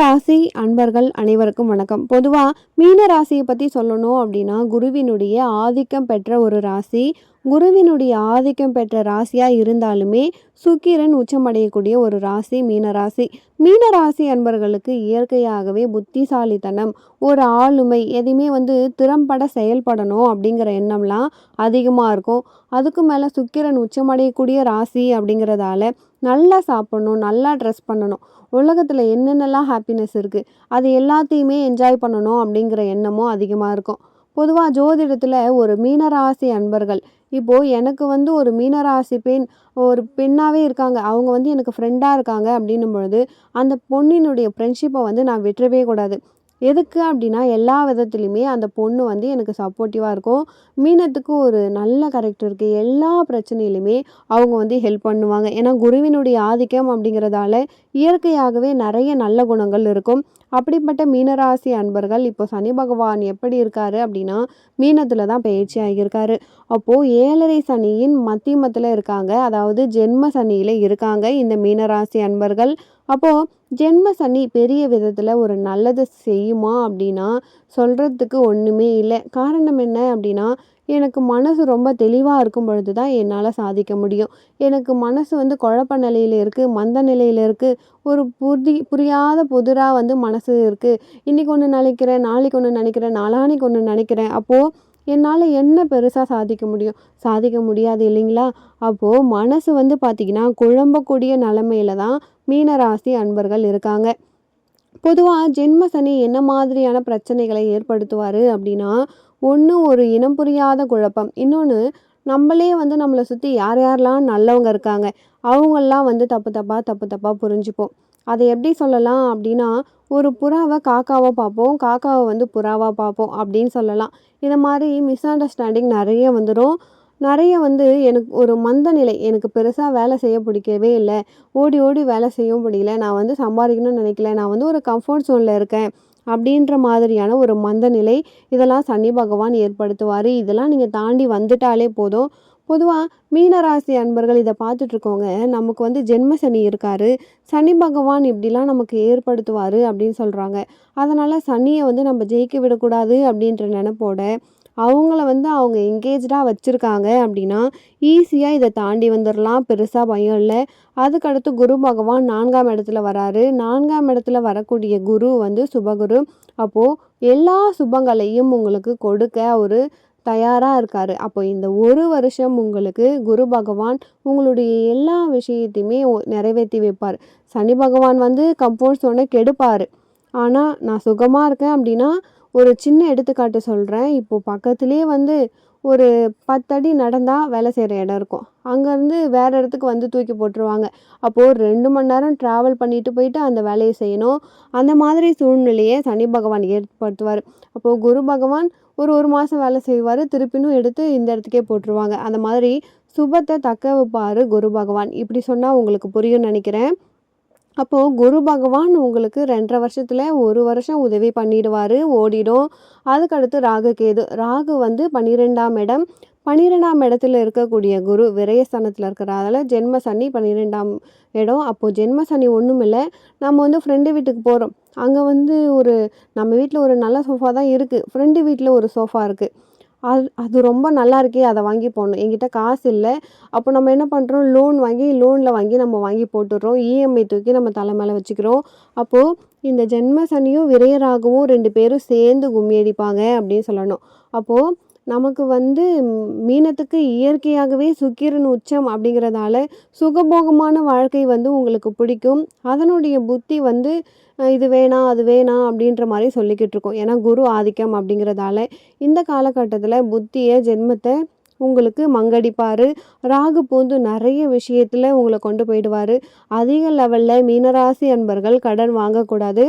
ராசி அன்பர்கள் அனைவருக்கும் வணக்கம். பொதுவாக மீன ராசியை பற்றி சொல்லணும் அப்படின்னா குருவினுடைய ஆதிக்கம் பெற்ற ஒரு ராசி. குருவினுடைய ஆதிக்கம் பெற்ற ராசியாக இருந்தாலுமே சுக்கிரன் உச்சமடையக்கூடிய ஒரு ராசி மீனராசி. மீனராசி அன்பர்களுக்கு இயற்கையாகவே புத்திசாலித்தனம் ஒரு ஆளுமை எதையுமே வந்து திறம்பட செயல்படணும் அப்படிங்கிற எண்ணம்லாம் அதிகமாக இருக்கும். அதுக்கு மேலே சுக்கிரன் உச்சமடையக்கூடிய ராசி அப்படிங்கிறதால நல்லா சாப்பிடணும் நல்லா ட்ரெஸ் பண்ணணும். உலகத்தில் என்னென்னலாம் ஹாப்பினஸ் இருக்குது அது எல்லாத்தையுமே என்ஜாய் பண்ணணும் அப்படிங்கிற எண்ணமும் அதிகமாக இருக்கும். பொதுவாக ஜோதிடத்தில் ஒரு மீனராசி அன்பர்கள் இப்போது எனக்கு வந்து ஒரு மீனராசி பெண் ஒரு பெண்ணாகவே இருக்காங்க. அவங்க வந்து எனக்கு ஃப்ரெண்டாக இருக்காங்க அப்படின்னும் பொழுது அந்த பொண்ணினுடைய ஃப்ரெண்ட்ஷிப்பை வந்து நான் விட்டுறவே கூடாது. எதுக்கு அப்படின்னா எல்லா விதத்துலையுமே அந்த பொண்ணு வந்து எனக்கு சப்போர்ட்டிவாக இருக்கும். மீனத்துக்கு ஒரு நல்ல கரெக்ட் இருக்குது எல்லா பிரச்சனையிலுமே அவங்க வந்து ஹெல்ப் பண்ணுவாங்க. ஏன்னா குருவினுடைய ஆதிக்கம் அப்படிங்கிறதால இயற்கையாகவே நிறைய நல்ல குணங்கள் இருக்கும். அப்படிப்பட்ட மீனராசி அன்பர்கள் இப்போ சனி பகவான் எப்படி இருக்காரு அப்படின்னா மீனத்தில் தான் பயிற்சி ஆகியிருக்காரு. அப்போது ஏழரை சனியின் மத்தியமத்தில் இருக்காங்க. அதாவது ஜென்ம சனியில் இருக்காங்க இந்த மீனராசி அன்பர்கள். அப்போது ஜென்ம சனி பெரிய விதத்தில் ஒரு நல்லது செய்யுமா அப்படின்னா சொல்கிறதுக்கு ஒன்றுமே இல்லை. காரணம் என்ன அப்படின்னா எனக்கு மனசு ரொம்ப தெளிவாக இருக்கும் பொழுது தான் என்னால் சாதிக்க முடியும். எனக்கு மனசு வந்து குழப்ப நிலையில் இருக்குது மந்த நிலையில் இருக்குது ஒரு புதி புரியாத புதிராக வந்து மனசு இருக்குது இன்றைக்கி ஒன்று நினைக்கிறேன் நாளைக்கு ஒன்று நினைக்கிறேன் நாளானைக்கு ஒன்று நினைக்கிறேன். அப்போது என்னால் என்ன பெருசாக சாதிக்க முடியும்? சாதிக்க முடியாது இல்லைங்களா? அப்போது மனசு வந்து பார்த்திங்கன்னா குழம்பக்கூடிய நிலமையில தான் மீனராசி அன்பர்கள் இருக்காங்க. பொதுவாக ஜென்ம சனி என்ன மாதிரியான பிரச்சனைகளை ஏற்படுத்துவார் அப்படின்னா ஒன்று ஒரு இனம் புரியாத குழப்பம். இன்னொன்று நம்மளே வந்து நம்மளை சுற்றி யார் யாரெல்லாம் நல்லவங்க இருக்காங்க அவங்கெல்லாம் வந்து தப்பு தப்பாக தப்பு தப்பாக புரிஞ்சுப்போம். அதை எப்படி சொல்லலாம் அப்படின்னா ஒரு புறாவை காக்காவை பார்ப்போம் காக்காவை வந்து புறாவாக பார்ப்போம் அப்படின்னு சொல்லலாம். இதை மாதிரி மிஸ் அண்டர்ஸ்டாண்டிங் நிறைய வந்துடும் நிறைய வந்து எனக்கு ஒரு மந்த நிலை எனக்கு பெருசாக வேலை செய்ய பிடிக்கவே இல்லை. ஓடி ஓடி வேலை செய்யவும் பிடிக்கல. நான் வந்து சம்பாதிக்கணும்னு நினைக்கல. நான் வந்து ஒரு கம்ஃபர்ட் ஜோனில் இருக்கேன் அப்படின்ற மாதிரியான ஒரு மந்த நிலை இதெல்லாம் சனி பகவான் ஏற்படுத்துவார். இதெல்லாம் நீங்கள் தாண்டி வந்துட்டாலே போதும். பொதுவாக மீனராசி அன்பர்கள் இதை பார்த்துட்ருக்கோங்க நமக்கு வந்து ஜென்ம சனி இருக்கார் சனி பகவான் இப்படிலாம் நமக்கு ஏற்படுத்துவார் அப்படின்னு சொல்கிறாங்க அதனால் சனியை வந்து நம்ம ஜெயிக்க விடக்கூடாது அப்படின்ற நினப்போட அவங்கள வந்து அவங்க எங்கேஜாக வச்சுருக்காங்க அப்படின்னா ஈஸியாக இதை தாண்டி வந்துடலாம் பெருசாக பயம் இல்லை. அதுக்கடுத்து குரு பகவான் நான்காம் இடத்துல வராரு. நான்காம் இடத்துல வரக்கூடிய குரு வந்து சுபகுரு. அப்போது எல்லா சுபங்களையும் உங்களுக்கு கொடுக்க ஒரு தயாராக இருக்கார். அப்போ இந்த ஒரு வருஷம் உங்களுக்கு குரு பகவான் உங்களுடைய எல்லா விஷயத்தையுமே நிறைவேற்றி வைப்பார். சனி பகவான் வந்து கம்போஸ் ஒன்று கெடுப்பார். ஆனால் நான் சுகமாக இருக்கேன் அப்படின்னா ஒரு சின்ன எடுத்துக்காட்டு சொல்கிறேன் இப்போது பக்கத்துலேயே வந்து ஒரு பத்தடி நடந்தால் வேலை செய்கிற இடம் இருக்கும். அங்கேருந்து வேறு இடத்துக்கு வந்து தூக்கி போட்டுருவாங்க. அப்போது ரெண்டு மணி நேரம் ட்ராவல் பண்ணிட்டு போயிட்டு அந்த வேலையை செய்யணும். அந்த மாதிரி சூழ்நிலையை சனி பகவான் ஏற்படுத்துவார். அப்போது குரு பகவான் ஒரு ஒரு மாதம் வேலை செய்வார். திருப்பினும் எடுத்து இந்த இடத்துக்கே போட்டுருவாங்க. அந்த மாதிரி சுபத்தை தக்க வைப்பார் குரு பகவான். இப்படி சொன்னால் உங்களுக்கு புரியும்னு நினைக்கிறேன். அப்போது குரு பகவான் உங்களுக்கு ரெண்டரை வருஷத்தில் ஒரு வருஷம் உதவி பண்ணிடுவார் ஓடிடும். அதுக்கடுத்து ராகு கேது. ராகு வந்து பன்னிரெண்டாம் இடம். பன்னிரெண்டாம் இடத்துல இருக்கக்கூடிய குரு விரயஸ்தானத்தில் இருக்கிறதால ஜென்ம சனி பன்னிரெண்டாம் இடம். அப்போது ஜென்ம சனி ஒன்றும் இல்லை. நம்ம வந்து ஃப்ரெண்டு வீட்டுக்கு போகிறோம் அங்கே வந்து ஒரு நம்ம வீட்டில் ஒரு நல்ல சோஃபா தான் இருக்குது ஃப்ரெண்டு வீட்டில் ஒரு சோஃபா இருக்குது அது அது ரொம்ப நல்லா இருக்கே அதை வாங்கி போடணும். என்கிட்ட காசு இல்லை அப்போ நம்ம என்ன பண்ணுறோம் லோன் வாங்கி லோனில் வாங்கி நம்ம வாங்கி போட்டுடுறோம். இஎம்ஐ தூக்கி நம்ம தலை மேலே வச்சுக்கிறோம். அப்போது இந்த ஜென்ம சனியும் விரையராகவும் ரெண்டு பேரும் சேர்ந்து கும்மி அடிப்பாங்க அப்படின்னு சொல்லணும். அப்போது நமக்கு வந்து மீனத்துக்கு இயற்கையாகவே சுக்கிரன் உச்சம் அப்படிங்கிறதால சுகபோகமான வாழ்க்கை வந்து உங்களுக்கு பிடிக்கும். அதனுடைய புத்தி வந்து இது வேணாம் அது வேணாம் அப்படின்ற மாதிரி சொல்லிக்கிட்டு இருக்கோம். ஏன்னா குரு ஆதிக்கம் அப்படிங்கிறதால இந்த காலகட்டத்தில் புத்தியை ஜென்மத்தை உங்களுக்கு மங்கடிப்பார். ராகு பூந்து நிறைய விஷயத்தில் உங்களை கொண்டு போயிடுவார். அதிக லெவலில் மீனராசி அன்பர்கள் கடன் வாங்கக்கூடாது.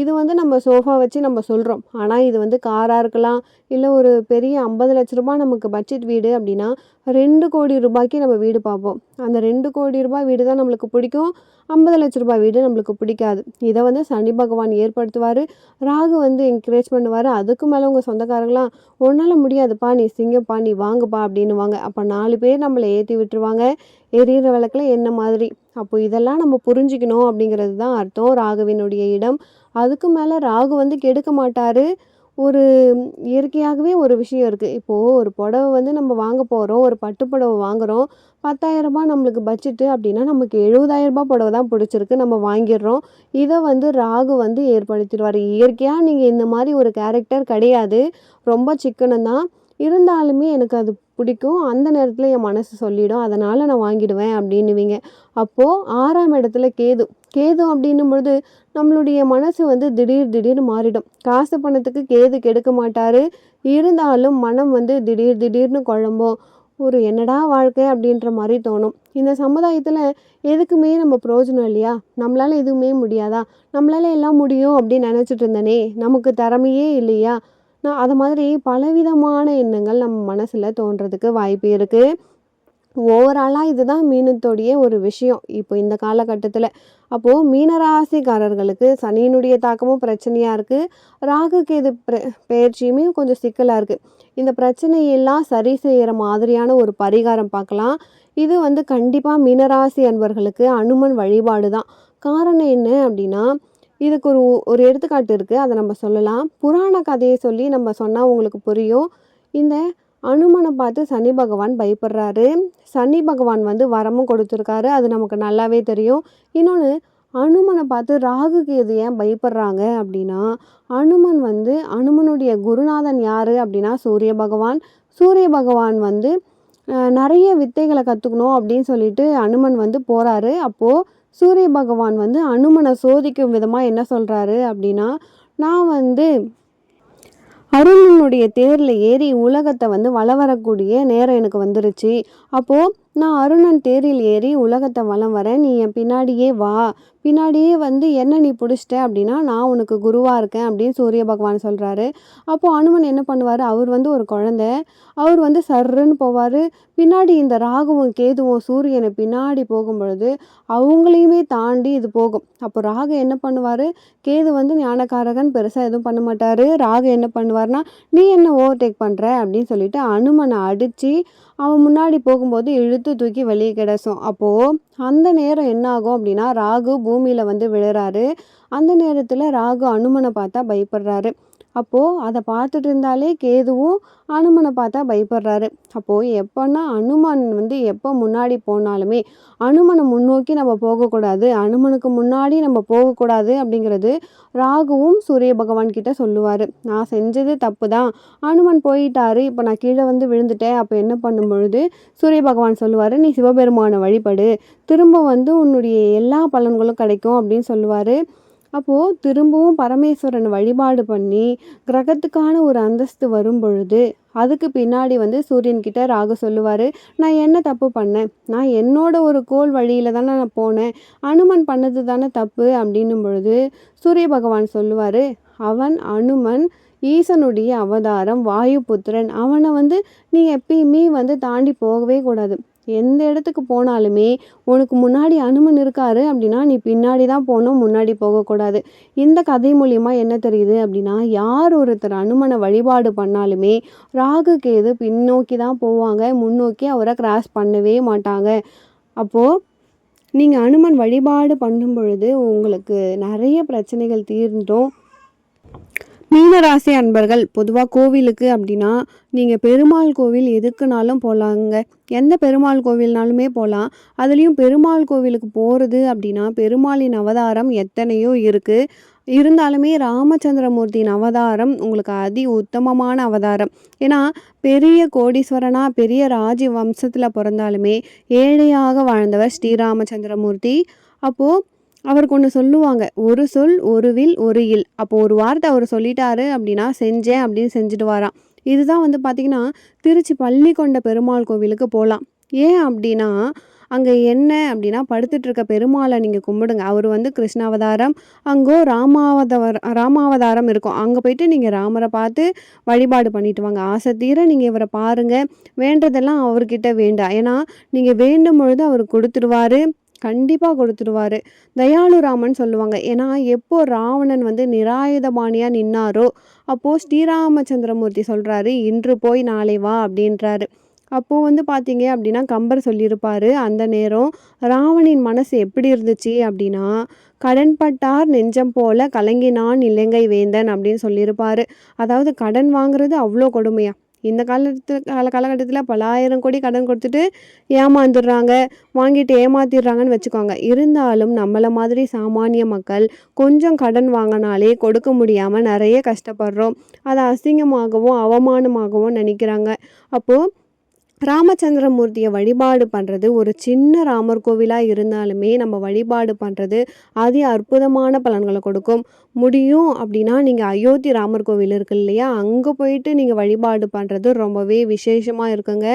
இது வந்து நம்ம சோஃபா வச்சு நம்ம சொல்கிறோம் ஆனால் இது வந்து காராக இருக்கலாம் இல்லை ஒரு பெரிய ஐம்பது லட்ச ரூபாய் நமக்கு பட்ஜெட் வீடு அப்படின்னா ரெண்டு கோடி ரூபாய்க்கு நம்ம வீடு பார்ப்போம். அந்த ரெண்டு கோடி ரூபாய் வீடு தான் நம்மளுக்கு பிடிக்கும். ஐம்பது லட்ச ரூபாய் வீடு நம்மளுக்கு பிடிக்காது. இதை வந்து சனி பகவான் ஏற்படுத்துவார். ராகு வந்து என்கரேஜ் பண்ணுவார். அதுக்கு மேலே உங்கள் சொந்தக்காரங்களாம் உன்னால் முடியாதுப்பா நீ சிங்கப்பா நீ வாங்குப்பா அப்படின்னுவாங்க. அப்போ நாலு பேர் நம்மளை ஏற்றி விட்டுருவாங்க. எரியிற விளக்கில் என்ன மாதிரி? அப்போ இதெல்லாம் நம்ம புரிஞ்சுக்கணும் அப்படிங்கிறது தான் அர்த்தம். ராகுவினுடைய இடம். அதுக்கு மேலே ராகு வந்து கெடுக்க மாட்டார். ஒரு இயற்கையாகவே ஒரு விஷயம் இருக்குது இப்போது ஒரு புடவை வந்து நம்ம வாங்க போகிறோம் ஒரு பட்டு புடவை வாங்குகிறோம் பத்தாயிரரூபா நம்மளுக்கு பட்ஜெட்டு அப்படின்னா நமக்கு எழுபதாயிரரூபா புடவை தான் பிடிச்சிருக்கு. நம்ம வாங்கிடுறோம். இதை வந்து ராகு வந்து ஏற்படுத்திடுவார். இயற்கையாக நீங்கள் இந்த மாதிரி ஒரு கேரக்டர் கிடையாது. ரொம்ப சிக்கனம் தான் இருந்தாலுமே எனக்கு அது பிடிக்கும். அந்த நேரத்தில் என் மனசு சொல்லிடும். அதனால் நான் வாங்கிடுவேன் அப்படின்னுவீங்க. அப்போது ஆறாம் இடத்துல கேது. கேது அப்படின்னும் பொழுது நம்மளுடைய மனசு வந்து திடீர் திடீர்னு மாறிடும். காசு பணத்துக்கு கேது கெடுக்க மாட்டார். இருந்தாலும் மனம் வந்து திடீர் திடீர்னு குழம்பும். ஒரு என்னடா வாழ்க்கை அப்படின்ற மாதிரி தோணும். இந்த சமுதாயத்தில் எதுக்குமே நம்ம பிரயோஜனம் இல்லையா? நம்மளால் எதுவுமே முடியாதா? நம்மளால எல்லாம் முடியும் அப்படின்னு நினச்சிட்டு இருந்தனே நமக்கு திறமையே இல்லையா? நான் அது மாதிரி பலவிதமான எண்ணங்கள் நம்ம மனசில் தோன்றதுக்கு வாய்ப்பு இருக்குது ஓவராலாக இதுதான் மீனத்தோடைய ஒரு விஷயம். இப்போ இந்த காலகட்டத்தில் அப்போது மீனராசிக்காரர்களுக்கு சனியினுடைய தாக்கமும் பிரச்சனையாக இருக்குது ராகு கேது பிர பயிற்சியுமே கொஞ்சம் சிக்கலாக இருக்குது இந்த பிரச்சனையெல்லாம் சரி செய்கிற மாதிரியான ஒரு பரிகாரம் பார்க்கலாம். இது வந்து கண்டிப்பாக மீனராசி அன்பர்களுக்கு அனுமன் வழிபாடு தான். காரணம் என்ன அப்படின்னா இதுக்கு ஒரு ஒரு எடுத்துக்காட்டு இருக்குது அதை நம்ம சொல்லலாம். புராண கதையை சொல்லி நம்ம சொன்னால் உங்களுக்கு புரியும். இந்த அனுமனை பார்த்து சனி பகவான் பயப்படுறாரு. சனி பகவான் வந்து வரமும் கொடுத்துருக்காரு. அது நமக்கு நல்லாவே தெரியும். இன்னொன்று அனுமனை பார்த்து ராகு கேது ஏன் பயப்படுறாங்க அப்படின்னா அனுமன் வந்து அனுமனுடைய குருநாதன் யார் அப்படின்னா சூரிய பகவான். சூரிய பகவான் வந்து நிறைய வித்தைகளை கற்றுக்கணும் அப்படின்னு சொல்லிட்டு அனுமன் வந்து போகிறாரு அப்போது சூரிய பகவான் வந்து அனுமனை சோதிக்கும் விதமாக என்ன சொல்கிறாரு அப்படின்னா நான் வந்து அருணனுடைய தேரில் ஏறி உலகத்தை வந்து வலம் வரக்கூடிய நேரம் எனக்கு வந்துருச்சு. அப்போது நான் அருணன் தேரில் ஏறி உலகத்தை வலம் வரேன். நீ என் பின்னாடியே வா. பின்னாடியே வந்து என்ன நீ பிடிச்சிட்ட அப்படின்னா நான் உனக்கு குருவாக இருக்கேன் அப்படின்னு சூரிய பகவான் சொல்கிறாரு அப்போது அனுமன் என்ன பண்ணுவார்? அவர் வந்து ஒரு குழந்தை. அவர் வந்து சர்ருன்னு போவார். பின்னாடி இந்த ராகுவும் கேதுவும் சூரியனை பின்னாடி போகும் பொழுது அவங்களையுமே தாண்டி இது போகும். அப்போ ராகு என்ன பண்ணுவார்? கேது வந்து ஞானக்காரகன் பெருசாக எதுவும் பண்ண மாட்டார். ராகு என்ன பண்ணுவார்னா நீ என்ன ஓவர்டேக் பண்ணுற அப்படின்னு சொல்லிட்டு அனுமனை அடித்து அவன் முன்னாடி போகும்போது இழுத்து தூக்கி வெளியே கிடச்சும் அப்போது அந்த நேரம் என்ன ஆகும் அப்படின்னா ராகு பூமியில் வந்து விழுறாரு. அந்த நேரத்தில் ராகு அனுமனை பார்த்தா பயப்படுறாரு. அப்போது அதை பார்த்துட்டு இருந்தாலே கேதுவும் அனுமனை பார்த்தா பயப்படுறாரு. அப்போது எப்போன்னா அனுமன் வந்து எப்போ முன்னாடி போனாலுமே அனுமனை முன்னோக்கி நம்ம போகக்கூடாது அனுமனுக்கு முன்னாடி நம்ம போகக்கூடாது அப்படிங்கிறது ராகுவும் சூரிய பகவான் கிட்ட சொல்லுவார். நான் செஞ்சது தப்பு தான் அனுமன் போயிட்டாரு இப்போ நான் கீழே வந்து விழுந்துட்டேன் அப்போ என்ன பண்ணும் பொழுது சூரிய பகவான் சொல்லுவார் நீ சிவபெருமானை வழிபடு திரும்ப வந்து உன்னுடைய எல்லா பலன்களும் கிடைக்கும் அப்படின்னு சொல்லுவார். அப்போது திரும்பவும் பரமேஸ்வரனை வழிபாடு பண்ணி கிரகத்துக்கான ஒரு அந்தஸ்து வரும் பொழுது அதுக்கு பின்னாடி வந்து சூரியன் கிட்ட ராகு சொல்லுவார் நான் என்ன தப்பு பண்ணேன்? நான் என்னோட ஒரு கோல் வழியில் தானே நான் போனேன்? அனுமன் பண்ணது தானே தப்பு? அப்படின்னும் பொழுது சூரிய பகவான் சொல்லுவார் அவன் அனுமன் ஈசனுடைய அவதாரம் வாயு புத்திரன் அவனை வந்து நீ எப்பயுமே வந்து தாண்டி போகவே கூடாது. எந்த இடத்துக்கு போனாலுமே உனக்கு முன்னாடி அனுமன் இருக்காரு அப்படின்னா நீ பின்னாடி தான் போகணும் முன்னாடி போகக்கூடாது. இந்த கதை மூலிமா என்ன தெரியுது அப்படின்னா யார் ஒருத்தர் அனுமனை வழிபாடு பண்ணாலுமே ராகு கேது பின்னோக்கி தான் போவாங்க. முன்னோக்கி அவரை கிராஸ் பண்ணவே மாட்டாங்க. அப்போது நீங்கள் அனுமன் வழிபாடு பண்ணும் பொழுது உங்களுக்கு நிறைய பிரச்சனைகள் தீர்ந்துடும். மீனராசி அன்பர்கள் பொதுவாக கோவிலுக்கு அப்படின்னா நீங்கள் பெருமாள் கோவில் எதுக்குனாலும் போகலாங்க எந்த பெருமாள் கோவில்னாலுமே போகலாம் அதுலேயும் பெருமாள் கோவிலுக்கு போகிறது அப்படின்னா பெருமாளின் அவதாரம் எத்தனையோ இருக்குது இருந்தாலுமே ராமச்சந்திரமூர்த்தியின் அவதாரம் உங்களுக்கு அதி உத்தமமான அவதாரம். ஏன்னா பெரிய கோடீஸ்வரனா பெரிய ராஜ வம்சத்தில் பிறந்தாலுமே ஏழையாக வாழ்ந்தவர் ஸ்ரீராமச்சந்திரமூர்த்தி அப்போது அவருக்கு ஒன்று சொல்லுவாங்க. ஒரு சொல் ஒரு வில் ஒரு இல். அப்போ ஒரு வார்த்தை அவர் சொல்லிட்டாரு அப்படின்னா செஞ்சேன் அப்படின்னு செஞ்சுட்டு வரான். இதுதான் வந்து பார்த்திங்கன்னா திருச்சி பள்ளிக்கொண்ட பெருமாள் கோவிலுக்கு போகலாம் ஏன் அப்படின்னா அங்கே என்ன அப்படின்னா படுத்துட்ருக்க பெருமாளை நீங்கள் கும்பிடுங்க. அவர் வந்து கிருஷ்ணாவதாரம் அங்கோ ராமாவதவர் ராமாவதாரம் இருக்கும். அங்கே போயிட்டு நீங்கள் ராமரை பார்த்து வழிபாடு பண்ணிட்டு வாங்க. ஆசை தீர நீங்கள் இவரை பாருங்கள் வேண்டதெல்லாம் அவர்கிட்ட வேண்டாம் ஏன்னா நீங்கள் வேண்டும் பொழுது அவர் கொடுத்துருவாரு. கண்டிப்பாக கொடுத்துருவாரு தயாளு ராமன் சொல்லுவாங்க ஏன்னா எப்போ ராவணன் வந்து நிராயுதபாணியாக நின்னாரோ அப்போது ஸ்ரீராமச்சந்திரமூர்த்தி சொல்கிறாரு இன்று போய் நாளை வா அப்படின்றாரு. அப்போது வந்து பார்த்தீங்க அப்படின்னா கம்பர் சொல்லியிருப்பார் அந்த நேரம் ராவணின் மனசு எப்படி இருந்துச்சு அப்படின்னா கடன்பட்டார் நெஞ்சம் போல கலங்கினான் இலங்கை வேந்தன் அப்படின்னு சொல்லியிருப்பார். அதாவது கடன் வாங்குறது அவ்வளோ கொடுமையாக இந்த காலத்து கால காலகட்டத்தில் பலாயிரம் கோடி கடன் கொடுத்துட்டு ஏமாந்துடுறாங்க. வாங்கிட்டு ஏமாத்திடுறாங்கன்னு வச்சுக்கோங்க. இருந்தாலும் நம்மளை மாதிரி சாமானிய மக்கள் கொஞ்சம் கடன் வாங்கினாலே கொடுக்க முடியாமல் நிறைய கஷ்டப்படுறோம். அதை அசிங்கமாகவும் அவமானமாகவும் நினைக்கிறாங்க. அப்போது ராமச்சந்திரமூர்த்தியை வழிபாடு பண்ணுறது ஒரு சின்ன ராமர் கோவிலாக இருந்தாலுமே நம்ம வழிபாடு பண்ணுறது அதி அற்புதமான பலன்களை கொடுக்கும். முடியும் அப்படின்னா நீங்கள் அயோத்தி ராமர் கோவில் இருக்கு இல்லையா? அங்கே போயிட்டு நீங்கள் வழிபாடு பண்ணுறது ரொம்பவே விசேஷமாக இருக்குங்க.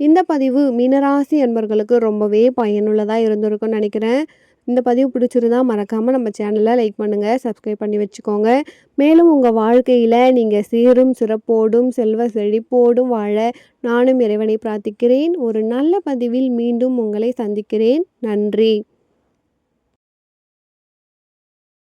இந்த பதிவு மீனராசி என்பர்களுக்கு ரொம்பவே பயனுள்ளதாக இருந்திருக்குன்னு நினைக்கிறேன். இந்த பதிவு பிடிச்சிருந்தால் மறக்காமல் நம்ம சேனலை லைக் பண்ணுங்கள் சப்ஸ்கிரைப் பண்ணி வச்சுக்கோங்க. மேலும் உங்கள் வாழ்க்கையில் நீங்கள் சீரும் சிறப்போடும் செல்வ செழிப்போடும் வாழ நானும் இறைவனை பிரார்த்திக்கிறேன். ஒரு நல்ல பதிவில் மீண்டும் உங்களை சந்திக்கிறேன். நன்றி.